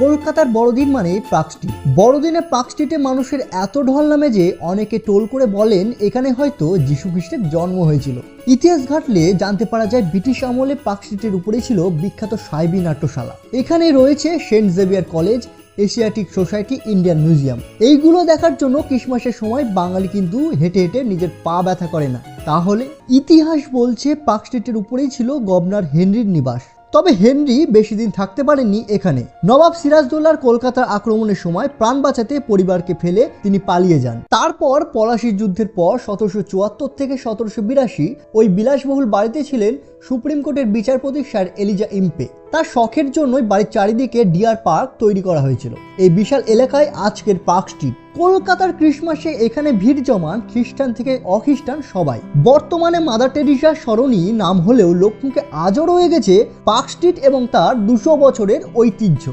কলকাতার বড়দিন মানে পার্ক স্ট্রিট। বড়দিনে পার্ক স্ট্রিটে মানুষের এত ঢল নামে যে অনেকে টোল করে বলেন এখানে হয়তো যীশু খ্রিস্টের জন্ম হয়েছিল। ইতিহাস ঘাটলে জানতে পারা যায় ব্রিটিশ আমলে পার্ক স্ট্রিটের উপরে ছিল বিখ্যাত সাইবি নাট্যশালা। এখানে রয়েছে Saint Xavier college, Asiatic society, Indian museum. এইগুলো দেখার জন্য ক্রিসমাসের সময় বাঙালি কিন্তু হেঁটে হেঁটে নিজের পা ব্যথা করে না। তাহলে ইতিহাস বলছে পার্ক স্ট্রিটের উপরেই ছিল গভর্নর হেনরির নিবাস। তবে হেনরি বেশি দিন থাকতে পারেননি এখানে। নবাব সিরাজদৌল্লার কলকাতার আক্রমণের সময় প্রাণ বাঁচাতে পরিবারকে ফেলে তিনি পালিয়ে যান। তারপর পলাশির যুদ্ধের পর সতেরোশো চুয়াত্তর থেকে সতেরোশো বিরাশি ওই বিলাসবহুল বাড়িতে ছিলেন সুপ্রিম কোর্টের বিচারপতি স্যার এলিজা ইম্পে। তার শখের জন্যই বাড়ির চারিদিকে ডিয়ার পার্ক তৈরি করা হয়েছিল। এই বিশাল এলাকায় আজকের পার্ক স্ট্রিট। কলকাতার ক্রিসমাসে এখানে ভিড় জমান খ্রিস্টান থেকে অখ্রিস্টান সবাই। বর্তমানে মাদার টেরিসা সরণি নাম হলেও লোকমুখে আজও রয়ে গেছে পার্ক স্ট্রিট এবং তার দুশো বছরের ঐতিহ্য।